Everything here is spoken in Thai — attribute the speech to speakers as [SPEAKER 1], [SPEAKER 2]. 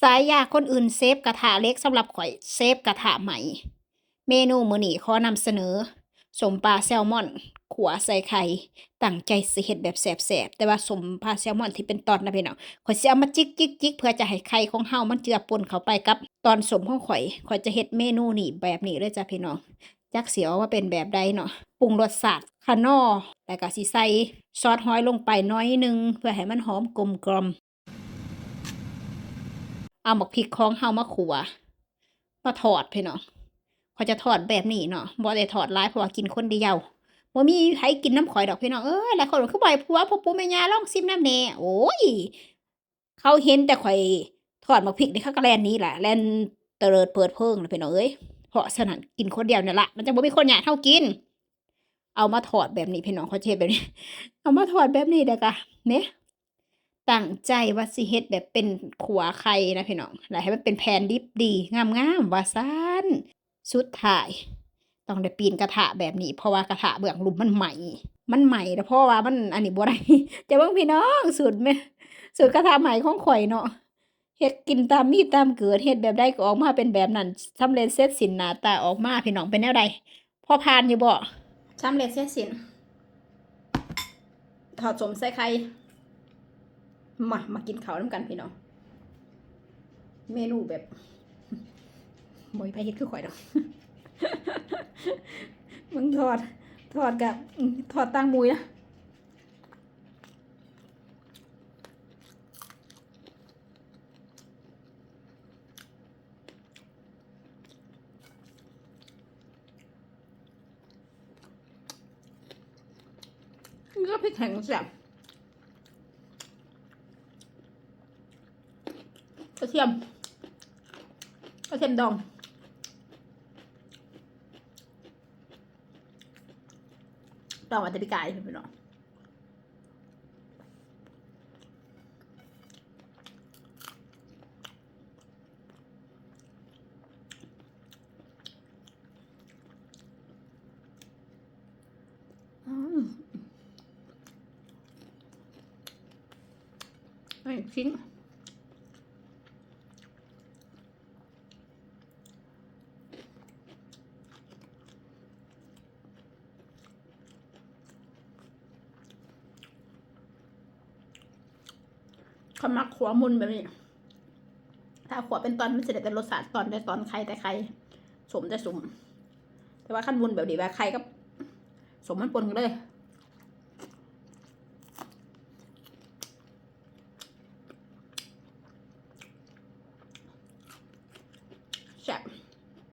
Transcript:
[SPEAKER 1] สายยาคนอื่นเซฟกระทะเล็กสำหรับข่อยเซฟกระทะใหม่ เมนูมื้อนี้ขอนำเสนอสมปลาแซลมอน ขัวใส่ไข่ตั้งใจสิเฮ็ดแบบแสบๆแต่ว่าสมปลาแซลมอนที่เป็นตอนนะพี่น้องข่อยสิเอามาจิกจิกจิกเพื่อจะให้ไข่ของเฮามันเจือปนเข้าไปกับ ตอนสมของข่อยข่อยจะเฮ็ดเมนูนี้แบบนี้เลยจ้ะพี่น้องจักเสียวว่าเป็นแบบใดเนาะปรุงรสชาติคานอแล้วก็สิใส่ซอสหอยลงไปน้อยหนึง เพื่อให้มันหอมกลมกลม เอาหมกพริกของเฮามาขัวมาทอดพี่น้องเขาจะทอดแบบนี้เนาะบ่ได้ทอดหลายเพราะว่ากินคนเดียวบ่มีใครกินน้ำข่อยดอกพี่น้องเอ้ยหลายคนคือบ่อยผัวพ่อปู่แม่ย่าลองซิมน้ำแหน่โอ้ยเขาเห็นแต่ข่อยทอดหมกพริกในี่เขาก็แลนนี้แหละแลนเตลิดเปิดเพิงนะพี่น้องเอ้ยเพราะฉะนั้นกินคนเดียวเนี่ยละมันจะบ่มีคนอยากเท่ากิน เอามาทอดแบบนี้พี่น้องเขาเทแบบนี้ เอามาทอดแบบนี้เด้อะเนี่ย ตั้งใจว่าสิเฮ็ดแบบเป็นขัวไข่นะพี่น้องแล้วให้มันเป็นแผ่นดิบดีงามๆว่าซ่นสุดท้าย ต้องได้ปีนกระทะแบบนี้ เพราะว่ากระทะเบื้องลุมมันใหม่ มันใหม่แล้วเพราะว่ามันอันนี้บ่ได้จะเบิ่งพี่น้องสูตรแม่สูตรกระทะใหม่ของข่อยเนาะเฮ็ดกินตามมีตามเกิดเฮ็ดแบบใดก็ออกมาเป็นแบบนั้นสำเร็จเสร็จสินหน้าตาออกมาพี่น้องเป็นแนวใดพอผ่านอยู่บ่สำเร็จเสร็จสินถอดสมใส่ไข่ มามากินข้าวนํกันพี่น้องเมนูแบบบ่มีไผเฮ็ดคือข่อยดอกมึงถอดถอดกับอืมถอดตังมุยนะก็พริกแห้งแซ่บ ระเทียมกระเทียมดองดองอันตริกายพี่น้องอืมไอ้ชิ้นเขา มักขัวมุนแบบนี้ ถ้าขัวเป็นตอนมันจะได้แต่รสชาติตอนแต่ตอนใครแต่ใครสมแต่สมแต่ว่าขั้นมุนแบบนี้แบบใครก็สมมันปนกันเลยแซ่บ